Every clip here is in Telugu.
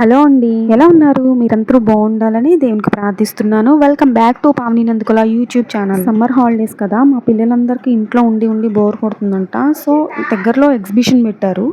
హలో అండి. ఎలా ఉన్నారు? మీరందరూ బాగుండాలని దేవునికి ప్రార్థిస్తున్నాను. Welcome back to Pavani Nandukula YouTube channel summer holidays కదా మా పిల్లలందరికీ ఇంట్లో ఉండి ఉండి బోర్ కొడుతుందంట. సో దగ్గరలో ఎగ్జిబిషన్ పెట్టారు.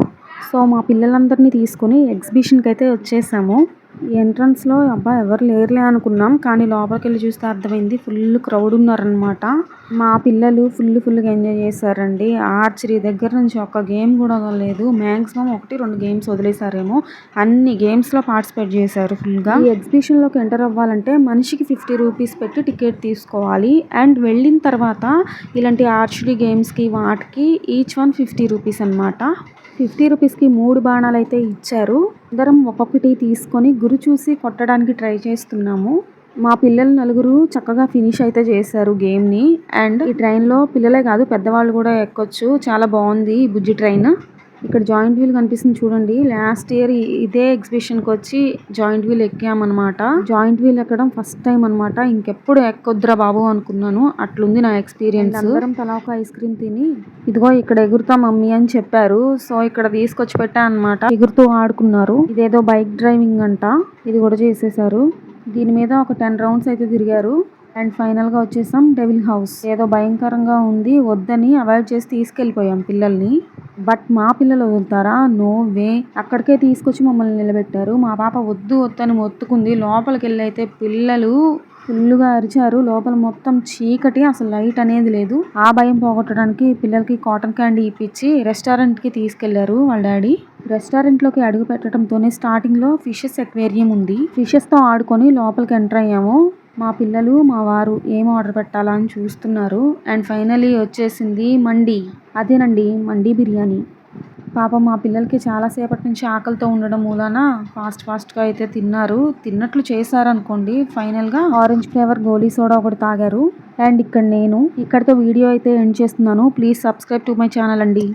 సో మా పిల్లలందరినీ తీసుకొని ఎగ్జిబిషన్కి అయితే వచ్చేసాము. ఎంట్రన్స్లో అబ్బా ఎవరు లేరులే అనుకున్నాం. కానీ లోపలికి వెళ్ళి చూస్తే అర్థమైంది ఫుల్ క్రౌడ్ ఉన్నారనమాట మా పిల్లలు ఫుల్ ఫుల్గా ఎంజాయ్ చేశారండి. ఆర్చరీ దగ్గర నుంచి ఒక గేమ్ కూడా లేదు. మ్యాక్సిమం ఒకటి రెండు గేమ్స్ వదిలేసారేమో అన్ని గేమ్స్లో పార్టిసిపేట్ చేశారు ఫుల్గా ఈ ఎగ్జిబిషన్లోకి ఎంటర్ అవ్వాలంటే మనిషికి ఫిఫ్టీ రూపీస్ పెట్టి టికెట్ తీసుకోవాలి. అండ్ వెళ్ళిన తర్వాత ఇలాంటి ఆర్చరీ గేమ్స్కి వాటికి ఈచ్ వన్ ఫిఫ్టీ రూపీస్ అనమాట ఫిఫ్టీ రూపీస్కి మూడు బాణాలు అయితే ఇచ్చారు. అందరం ఒక్కొక్కటి తీసుకొని గురి చూసి కొట్టడానికి ట్రై చేస్తున్నాము. మా పిల్లలు నలుగురు చక్కగా ఫినిష్ అయితే చేశారు గేమ్ని. అండ్ ఈ ట్రైన్లో పిల్లలే కాదు పెద్దవాళ్ళు కూడా ఎక్కొచ్చు. చాలా బాగుంది ఈ బుజ్జి ట్రైన్. ఇక్కడ జాయింట్ వీల్ కనిపిస్తుంది చూడండి. లాస్ట్ ఇయర్ ఇదే ఎగ్జిబిషన్కి వచ్చి జాయింట్ వీల్ ఎక్కామన్నమాట. జాయింట్ వీల్ ఎక్కడం ఫస్ట్ టైం అనమాట ఇంకెప్పుడు ఎక్కొద్దురా బాబు అనుకున్నాను. అట్లుంది నా ఎక్స్పీరియన్స్. అందరం తలా ఒక ఐస్ క్రీమ్ తిని ఇదిగో ఇక్కడ ఎగురుతా మమ్మీ అని చెప్పారు. సో ఇక్కడ తీసుకొచ్చి పెట్టా అనమాట ఎగురుతూ ఆడుకున్నారు. ఇదేదో బైక్ డ్రైవింగ్ అంట. ఇది కూడా చేసేసారు. దీని మీద ఒక టెన్ రౌండ్స్ అయితే తిరిగారు. అండ్ ఫైనల్గా వచ్చేసాం డెవిల్ హౌస్. ఏదో భయంకరంగా ఉంది. వద్దని అవాయిడ్ చేసి తీసుకెళ్ళిపోయాం పిల్లల్ని. బట్ మా పిల్లలు వదులుతారా? No way. అక్కడికే తీసుకొచ్చి మమ్మల్ని నిలబెట్టారు. మా పాప వద్దు వద్దని మొత్తుకుంది. లోపలికి వెళ్ళైతే పిల్లలు ఫుల్గా అరిచారు. లోపల మొత్తం చీకటి అసలు లైట్ అనేది లేదు. ఆ భయం పోగొట్టడానికి పిల్లలకి కాటన్ క్యాండీ ఇప్పించి రెస్టారెంట్కి తీసుకెళ్ళారు వాళ్ళ డాడీ. రెస్టారెంట్లోకి అడుగు పెట్టడంతోనే స్టార్టింగ్లో ఫిషెస్ ఎక్వేరియం ఉంది. ఫిషెస్తో ఆడుకొని లోపలికి ఎంటర్ అయ్యాము. మా పిల్లలు మా వారు ఏం ఆర్డర్ పెట్టాలా అని చూస్తున్నారు. అండ్ ఫైనలీ వచ్చేసింది మండి. అదేనండి మండి బిర్యానీ. పాపం మా పిల్లలకి చాలాసేపటి నుంచి ఆకలితో ఉండడం మూలన ఫాస్ట్ ఫాస్ట్గా అయితే తిన్నారు. తిన్నట్లు చేశారనుకోండి ఫైనల్గా ఆరెంజ్ ఫ్లేవర్ గోలీ సోడా ఒకటి తాగారు. అండ్ ఇక్కడ నేను ఇక్కడితో వీడియో అయితే ఎండ్ చేస్తున్నాను. Please subscribe to my channel అండి.